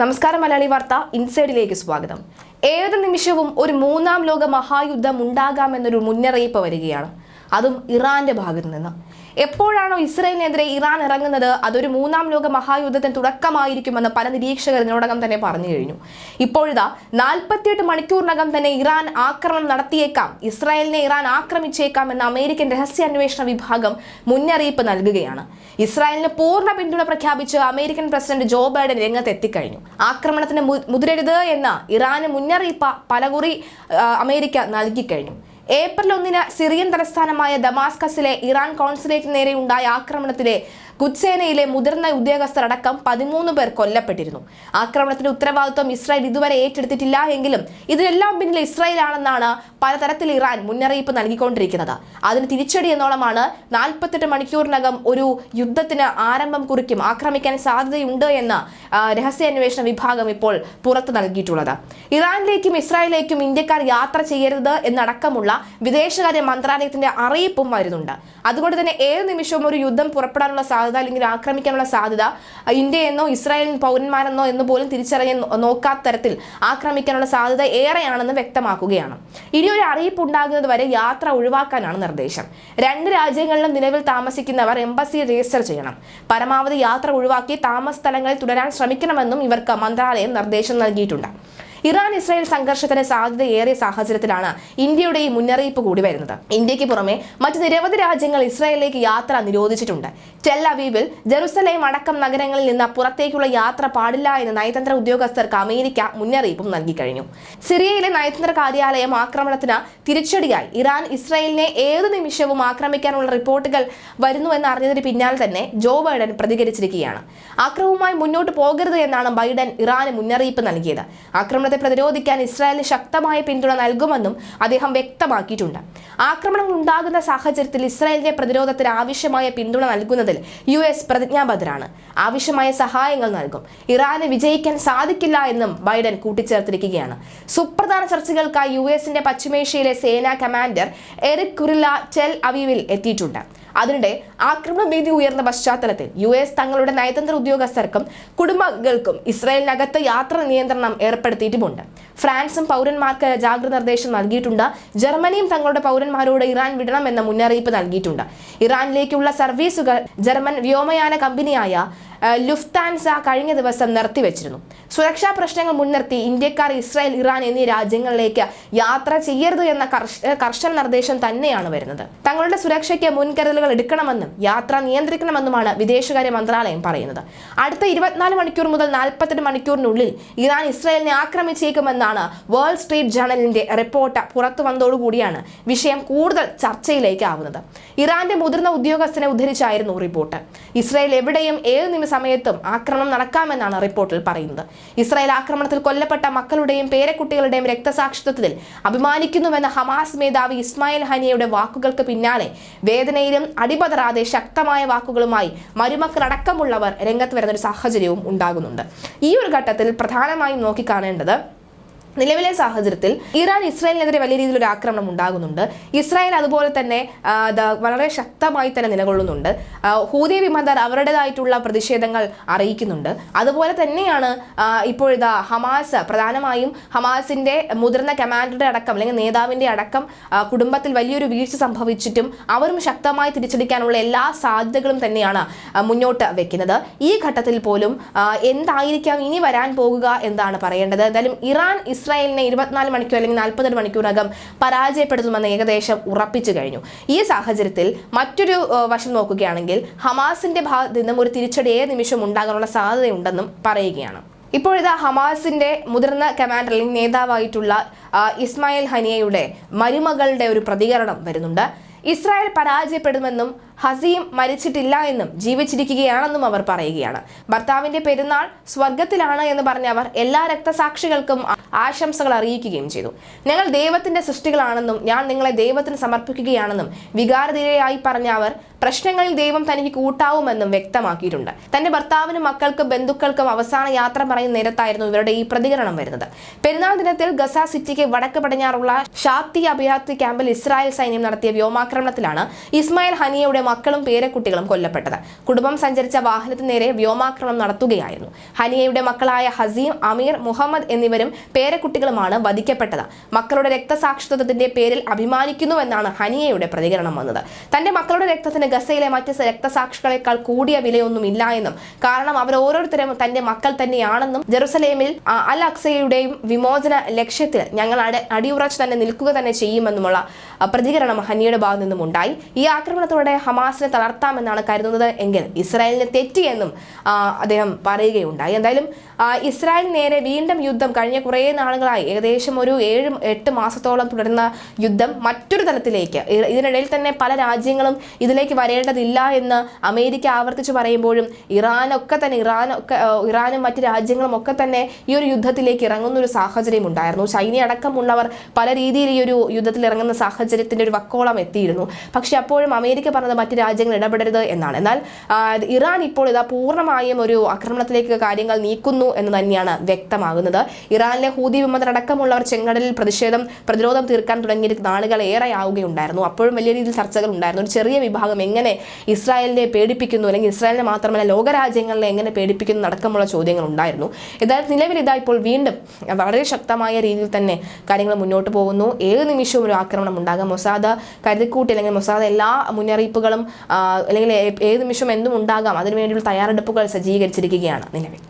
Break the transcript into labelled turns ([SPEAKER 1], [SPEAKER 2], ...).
[SPEAKER 1] നമസ്കാരം മലയാളി വാർത്ത ഇൻസൈഡിലേക്ക് സ്വാഗതം. ഏത് നിമിഷവും ഒരു മൂന്നാം ലോക മഹായുദ്ധം ഉണ്ടാകാമെന്നൊരു മുന്നറിയിപ്പ് വരികയാണ്. അതും ഇറാന്റെ ഭാഗത്ത് നിന്ന്. എപ്പോഴാണോ ഇസ്രയേലിനെതിരെ ഇറാൻ ഇറങ്ങുന്നത് അതൊരു മൂന്നാം ലോക മഹായുദ്ധത്തിന് തുടക്കമായിരിക്കുമെന്ന് പല നിരീക്ഷകർ ഇതിനോടകം തന്നെ പറഞ്ഞു കഴിഞ്ഞു. ഇപ്പോഴിതാ നാൽപ്പത്തിയെട്ട് മണിക്കൂറിനകം തന്നെ ഇറാൻ ആക്രമണം നടത്തിയേക്കാം. ഇസ്രായേലിനെ ഇറാൻ ആക്രമിച്ചേക്കാം എന്ന അമേരിക്കൻ രഹസ്യാന്വേഷണ വിഭാഗം മുന്നറിയിപ്പ് നൽകുകയാണ്. ഇസ്രായേലിന് പൂർണ പിന്തുണ പ്രഖ്യാപിച്ച് അമേരിക്കൻ പ്രസിഡന്റ് ജോ ബൈഡൻ രംഗത്ത് എത്തിക്കഴിഞ്ഞു ആക്രമണത്തിന് മുതിരരുത് എന്ന ഇറാന് മുന്നറിയിപ്പ് പലകുറി അമേരിക്ക നൽകിക്കഴിഞ്ഞു. ഏപ്രിൽ ഒന്നിന് സിറിയൻ തലസ്ഥാനമായ ദമാസ്കസിലെ ഇറാൻ കോൺസുലേറ്റിന് നേരെ ഉണ്ടായ ആക്രമണത്തിലെ കുത്സേനയിലെ മുതിർന്ന ഉദ്യോഗസ്ഥർ അടക്കം പതിമൂന്ന് പേർ കൊല്ലപ്പെട്ടിരുന്നു. ആക്രമണത്തിന്റെ ഉത്തരവാദിത്വം ഇസ്രായേൽ ഇതുവരെ ഏറ്റെടുത്തിട്ടില്ല എങ്കിലും ഇതിനെല്ലാം പിന്നിൽ ഇസ്രായേൽ ആണെന്നാണ് പലതരത്തിൽ ഇറാൻ മുന്നറിയിപ്പ് നൽകിക്കൊണ്ടിരിക്കുന്നത്. അതിന് തിരിച്ചടി എന്നോളമാണ് നാൽപ്പത്തെട്ട് മണിക്കൂറിനകം ഒരു യുദ്ധത്തിന് ആരംഭം കുറിക്കും ആക്രമിക്കാൻ സാധ്യതയുണ്ട് എന്ന് രഹസ്യാന്വേഷണ വിഭാഗം ഇപ്പോൾ പുറത്തു നൽകിയിട്ടുള്ളത്. ഇറാനിലേക്കും ഇസ്രായേലിലേക്കും ഇന്ത്യക്കാർ യാത്ര ചെയ്യരുത് എന്നടക്കമുള്ള വിദേശകാര്യ മന്ത്രാലയത്തിന്റെ അറിയിപ്പും വരുന്നുണ്ട്. അതുകൊണ്ട് തന്നെ ഏത് നിമിഷവും ഒരു യുദ്ധം പുറപ്പെടാനുള്ള സാധ്യത അല്ലെങ്കിൽ ആക്രമിക്കാനുള്ള സാധ്യത ഇന്ത്യയെന്നോ ഇസ്രായേൽ പൗരന്മാരെന്നോ എന്ന് പോലും തിരിച്ചറിയാൻ നോക്കാത്ത തരത്തിൽ ആക്രമിക്കാനുള്ള സാധ്യത ഏറെയാണെന്ന് വ്യക്തമാക്കുകയാണ്. ഇനി ഒരു അറിയിപ്പ് ഉണ്ടാകുന്നത് വരെ യാത്ര ഒഴിവാക്കാനാണ് നിർദ്ദേശം. രണ്ട് രാജ്യങ്ങളിലും നിലവിൽ താമസിക്കുന്നവർ എംബസി രജിസ്റ്റർ ചെയ്യണം. പരമാവധി യാത്ര ഒഴിവാക്കി താമസ സ്ഥലങ്ങളിൽ തുടരാൻ ശ്രമിക്കണമെന്നും ഇവർക്ക് മന്ത്രാലയം നിർദ്ദേശം നൽകിയിട്ടുണ്ട്. ഇറാൻ ഇസ്രായേൽ സംഘർഷത്തിന് സാധ്യത ഏറിയ സാഹചര്യത്തിലാണ് ഇന്ത്യയുടെ ഈ മുന്നറിയിപ്പ് കൂടി വരുന്നത്. ഇന്ത്യയ്ക്ക് പുറമെ മറ്റ് നിരവധി രാജ്യങ്ങൾ ഇസ്രായേലിലേക്ക് യാത്ര നിരോധിച്ചിട്ടുണ്ട്. ടെൽ ജെറുസലേം അടക്കം നഗരങ്ങളിൽ നിന്ന് പുറത്തേക്കുള്ള യാത്ര പാടില്ല എന്ന് നയതന്ത്ര ഉദ്യോഗസ്ഥർക്ക് അമേരിക്ക മുന്നറിയിപ്പും നൽകി കഴിഞ്ഞു. സിറിയയിലെ നയതന്ത്ര കാര്യാലയം ആക്രമണത്തിന് തിരിച്ചടിയായി. ഇറാൻ ഇസ്രായേലിനെ ഏതു നിമിഷവും ആക്രമിക്കാനുള്ള റിപ്പോർട്ടുകൾ വരുന്നുവെന്ന് അറിഞ്ഞതിന് പിന്നാലെ തന്നെ ജോ ബൈഡൻ പ്രതികരിച്ചിരിക്കുകയാണ്. ആക്രമവുമായി മുന്നോട്ട് പോകരുത് എന്നാണ് ബൈഡൻ ഇറാന് മുന്നറിയിപ്പ് നൽകിയത്. ആക്രമണത്തെ പ്രതിരോധിക്കാൻ ഇസ്രായേലിന് ശക്തമായ പിന്തുണ നൽകുമെന്നും അദ്ദേഹം വ്യക്തമാക്കിയിട്ടുണ്ട്. ആക്രമണങ്ങൾ ഉണ്ടാകുന്ന സാഹചര്യത്തിൽ ഇസ്രായേലിന്റെ പ്രതിരോധത്തിന് ആവശ്യമായ പിന്തുണ നൽകുന്നതിൽ യു എസ് പ്രതിജ്ഞാബദ്ധരാണ്. ആവശ്യമായ സഹായങ്ങൾ നൽകും. ഇറാന് വിജയിക്കാൻ സാധിക്കില്ല എന്നും ബൈഡൻ കൂട്ടിച്ചേർത്തിരിക്കുകയാണ്. സുപ്രധാന ചർച്ചകൾക്കായി യു എസിന്റെ പശ്ചിമേഷ്യയിലെ സേനാ കമാൻഡർ എറിക് കുറില്ല ടെൽ അവീവിൽ എത്തിയിട്ടുണ്ട്. അതിനിടെ ആക്രമണ ഭീതി ഉയർന്ന പശ്ചാത്തലത്തിൽ യു എസ് തങ്ങളുടെ നയതന്ത്ര ഉദ്യോഗസ്ഥർക്കും കുടുംബങ്ങൾക്കും ഇസ്രായേലിനകത്ത് യാത്രാ നിയന്ത്രണം ഏർപ്പെടുത്തിയിട്ടുമുണ്ട്. ഫ്രാൻസും പൗരന്മാർക്ക് ജാഗ്രത നിർദ്ദേശം നൽകിയിട്ടുണ്ട്. ജർമ്മനിയും തങ്ങളുടെ പൗരന്മാരോട് ഇറാൻ വിടണമെന്ന മുന്നറിയിപ്പ് നൽകിയിട്ടുണ്ട്. ഇറാനിലേക്കുള്ള സർവീസുകൾ ജർമ്മൻ വ്യോമയാന കമ്പനിയായ ലുഫ്താൻസ കഴിഞ്ഞ ദിവസം നിർത്തിവെച്ചിരുന്നു. സുരക്ഷാ പ്രശ്നങ്ങൾ മുൻനിർത്തി ഇന്ത്യക്കാർ ഇസ്രായേൽ ഇറാൻ എന്നീ രാജ്യങ്ങളിലേക്ക് യാത്ര ചെയ്യരുത് എന്ന കർശന നിർദ്ദേശം തന്നെയാണ് വരുന്നത്. തങ്ങളുടെ സുരക്ഷയ്ക്ക് മുൻകരുതലുകൾ എടുക്കണമെന്നും യാത്ര നിയന്ത്രിക്കണമെന്നുമാണ് വിദേശകാര്യ മന്ത്രാലയം പറയുന്നത്. അടുത്ത ഇരുപത്തിനാല് മണിക്കൂർ മുതൽ നാൽപ്പത്തെട്ട് മണിക്കൂറിനുള്ളിൽ ഇറാൻ ഇസ്രായേലിനെ ആക്രമിച്ചേക്കുമെന്നാണ് വേൾഡ് സ്ട്രീറ്റ് ജേണലിന്റെ റിപ്പോർട്ട് പുറത്തു വന്നതോടുകൂടിയാണ് വിഷയം കൂടുതൽ ചർച്ചയിലേക്ക് ആവുന്നത്. ഇറാന്റെ മുതിർന്ന ഉദ്യോഗസ്ഥനെ ഉദ്ധരിച്ചായിരുന്നു റിപ്പോർട്ട്. ഇസ്രായേൽ എവിടെയും ഏത് നിമി സമയത്തും ആക്രമണം നടക്കാമെന്നാണ് റിപ്പോർട്ടിൽ പറയുന്നത്. ഇസ്രായേൽ ആക്രമണത്തിൽ കൊല്ലപ്പെട്ട മക്കളുടെയും പേരക്കുട്ടികളുടെയും രക്തസാക്ഷിത്വത്തിൽ അഭിമാനിക്കുന്നുവെന്ന ഹമാസ് മേധാവി ഇസ്മായിൽ ഹനിയയുടെ വാക്കുകൾക്ക് പിന്നാലെ വേദനയിലും അടിപതറാതെ ശക്തമായ വാക്കുകളുമായി മരുമക്കളടക്കമുള്ളവർ രംഗത്ത് വരുന്ന ഒരു സാഹചര്യവും ഉണ്ടാകുന്നുണ്ട്. ഈ ഒരു ഘട്ടത്തിൽ പ്രധാനമായും നോക്കിക്കാണേണ്ടത് നിലവിലെ സാഹചര്യത്തിൽ ഇറാൻ ഇസ്രായേലിനെതിരെ വലിയ രീതിയിൽ ഒരു ആക്രമണം ഉണ്ടാകുന്നുണ്ട്. ഇസ്രായേൽ അതുപോലെ തന്നെ വളരെ ശക്തമായി തന്നെ നിലകൊള്ളുന്നുണ്ട്. ഹൂതി വിമതർ അവരുടേതായിട്ടുള്ള പ്രതിഷേധങ്ങൾ അറിയിക്കുന്നുണ്ട്. അതുപോലെ തന്നെയാണ് ഇപ്പോൾ ഹമാസ് പ്രധാനമായും ഹമാസിന്റെ മുതിർന്ന കമാൻഡറുടെ അടക്കം അല്ലെങ്കിൽ നേതാവിന്റെ അടക്കം കുടുംബത്തിൽ വലിയൊരു വീഴ്ച സംഭവിച്ചിട്ടും അവരും ശക്തമായി തിരിച്ചടിക്കാനുള്ള എല്ലാ സാധ്യതകളും തന്നെയാണ് മുന്നോട്ട് വെക്കുന്നത്. ഈ ഘട്ടത്തിൽ പോലും എന്തായിരിക്കാം ഇനി വരാൻ പോകുക എന്താണ് പറയേണ്ടത്. എന്തായാലും ഇറാൻ ഇസ്രായേലിനെ ഇരുപത്തിനാല് മണിക്കൂർ അല്ലെങ്കിൽ നാൽപ്പത്തെട്ട് മണിക്കൂറിനകം പരാജയപ്പെടുത്തുമെന്ന് ഏകദേശം ഉറപ്പിച്ചു കഴിഞ്ഞു. ഈ സാഹചര്യത്തിൽ മറ്റൊരു വശം നോക്കുകയാണെങ്കിൽ ഹമാസിന്റെ ഭാഗത്ത് നിന്നും ഒരു തിരിച്ചടി ഏത് നിമിഷം ഉണ്ടാകാനുള്ള സാധ്യതയുണ്ടെന്നും പറയുകയാണ്. ഇപ്പോഴിതാ ഹമാസിന്റെ മുതിർന്ന കമാൻഡർ അല്ലെങ്കിൽ നേതാവായിട്ടുള്ള ഇസ്മായിൽ ഹനിയയുടെ മരുമകളുടെ ഒരു പ്രതികരണം വരുന്നുണ്ട്. ഇസ്രായേൽ പരാജയപ്പെടുമെന്നും ഹസീം മരിച്ചിട്ടില്ല എന്നും ജീവിച്ചിരിക്കുകയാണെന്നും അവർ പറയുകയാണ്. ഭർത്താവിന്റെ പെരുന്നാൾ സ്വർഗത്തിലാണ് എന്ന് പറഞ്ഞ അവർ എല്ലാ രക്തസാക്ഷികൾക്കും ആശംസകൾ അറിയിക്കുകയും ചെയ്തു. ഞങ്ങൾ ദൈവത്തിന്റെ സൃഷ്ടികളാണെന്നും ഞാൻ നിങ്ങളെ ദൈവത്തിന് സമർപ്പിക്കുകയാണെന്നും വികാരധീരയായി പറഞ്ഞ അവർ പ്രശ്നങ്ങളിൽ ദൈവം തനിക്ക് കൂട്ടാവുമെന്നും വ്യക്തമാക്കിയിട്ടുണ്ട്. തന്റെ ഭർത്താവിനും മക്കൾക്കും ബന്ധുക്കൾക്കും അവസാന യാത്ര പറയുന്ന നേരത്തായിരുന്നു ഇവരുടെ ഈ പ്രതികരണം വരുന്നത്. പെരുന്നാൾ ദിനത്തിൽ ഗസ സിറ്റിക്ക് വടക്ക് പടിഞ്ഞാറുള്ള ഷാത്തി അഭയാർത്ഥി ക്യാമ്പിൽ ഇസ്രായേൽ സൈന്യം നടത്തിയ വ്യോമാക്രമണത്തിലാണ് ഇസ്മായിൽ ഹനിയയുടെ മക്കളും പേരക്കുട്ടികളും കൊല്ലപ്പെട്ടത്. കുടുംബം സഞ്ചരിച്ച വാഹനത്തിന് നേരെ വ്യോമാക്രമണം നടത്തുകയായിരുന്നു. ഹനിയയുടെ മക്കളായ ഹസീം അമീർ മുഹമ്മദ് എന്നിവരും പേരക്കുട്ടികളുമാണ് വധിക്കപ്പെട്ടത്. മക്കളുടെ രക്തസാക്ഷിത്വത്തിന്റെ പേരിൽ അഭിമാനിക്കുന്നുവെന്നാണ് ഹനിയയുടെ പ്രതികരണം വന്നത്. തന്റെ മക്കളുടെ രക്തത്തിന് ഗസയിലെ മറ്റ് രക്തസാക്ഷികളെക്കാൾ കൂടിയ വിലയൊന്നും ഇല്ല എന്നും കാരണം അവർ ഓരോരുത്തരും തന്റെ മക്കൾ തന്നെയാണെന്നും ജെറുസലേമിൽ അൽ അക്സയുടെയും വിമോചന ലക്ഷ്യത്തിൽ ഞങ്ങൾ അട അടിയുറച്ച് തന്നെ നിൽക്കുക തന്നെ ചെയ്യുമെന്നുമുള്ള പ്രതികരണം ഹനിയുടെ ഭാഗത്തു നിന്നും ഉണ്ടായി. ഈ ആക്രമണത്തോടെ ഹമാസിനെ തളർത്താമെന്നാണ് കരുതുന്നത്. എങ്കിൽ ഇസ്രായേലിന് തെറ്റിയെന്നും അദ്ദേഹം പറയുകയുണ്ടായി. എന്തായാലും ഇസ്രായേൽ നേരെ വീണ്ടും യുദ്ധം. കഴിഞ്ഞ കുറേ നാളുകളായി ഏകദേശം ഒരു ഏഴ് എട്ട് മാസത്തോളം തുടരുന്ന യുദ്ധം മറ്റൊരു തലത്തിലേക്ക്. ഇതിനിടയിൽ തന്നെ പല രാജ്യങ്ങളും ഇതിലേക്ക് വരേണ്ടതില്ല എന്ന് അമേരിക്ക ആവർത്തിച്ച് പറയുമ്പോഴും ഇറാനൊക്കെ തന്നെ ഇറാനൊക്കെ ഇറാനും മറ്റ് രാജ്യങ്ങളും ഒക്കെ തന്നെ ഈ ഒരു യുദ്ധത്തിലേക്ക് ഇറങ്ങുന്ന ഒരു സാഹചര്യം ഉണ്ടായിരുന്നു. ചൈന അടക്കമുള്ളവർ പല രീതിയിൽ ഈ ഒരു യുദ്ധത്തിൽ ഇറങ്ങുന്ന സാഹചര്യത്തിന്റെ ഒരു വക്കോളം എത്തിയിരുന്നു. പക്ഷെ അപ്പോഴും അമേരിക്ക പറഞ്ഞത് മറ്റ് രാജ്യങ്ങൾ ഇടപെടരുത് എന്നാണ്. എന്നാൽ ഇറാൻ ഇപ്പോൾ ഇതാ പൂർണമായും ഒരു ആക്രമണത്തിലേക്ക് കാര്യങ്ങൾ നീക്കുന്നു എന്ന് തന്നെയാണ് വ്യക്തമാകുന്നത്. ഇറാനിലെ ഹൂതി വിമതരടക്കമുള്ളവർ ചെങ്കടലിൽ പ്രതിഷേധം പ്രതിരോധം തീർക്കാൻ തുടങ്ങിയ നാളുകൾ ഏറെ ആവുകയുണ്ടായിരുന്നു അപ്പോഴും വലിയ രീതിയിൽ ചർച്ചകൾ ഉണ്ടായിരുന്നു. ഒരു ചെറിയ വിഭാഗം എങ്ങനെ ഇസ്രായേലിനെ പേടിപ്പിക്കുന്നു അല്ലെങ്കിൽ ഇസ്രായേലിനെ മാത്രമല്ല ലോകരാജ്യങ്ങളിലെ എങ്ങനെ പേടിപ്പിക്കുന്നു അടക്കമുള്ള ചോദ്യങ്ങൾ ഉണ്ടായിരുന്നു. ഏതായാലും നിലവിൽ ഇതാ ഇപ്പോൾ വീണ്ടും വളരെ ശക്തമായ രീതിയിൽ തന്നെ കാര്യങ്ങൾ മുന്നോട്ട് പോകുന്നു. ഏത് നിമിഷവും ഒരു ആക്രമണം ഉണ്ടാകാം. മൊസാദ് കരുതിക്കൂട്ടി അല്ലെങ്കിൽ മൊസാദ് എല്ലാ മുന്നറിയിപ്പുകളും അല്ലെങ്കിൽ ഏത് നിമിഷം എന്തും ഉണ്ടാകാം. അതിനുവേണ്ടിയുള്ള തയ്യാറെടുപ്പുകൾ സജ്ജീകരിച്ചിരിക്കുകയാണ് നിലവിൽ.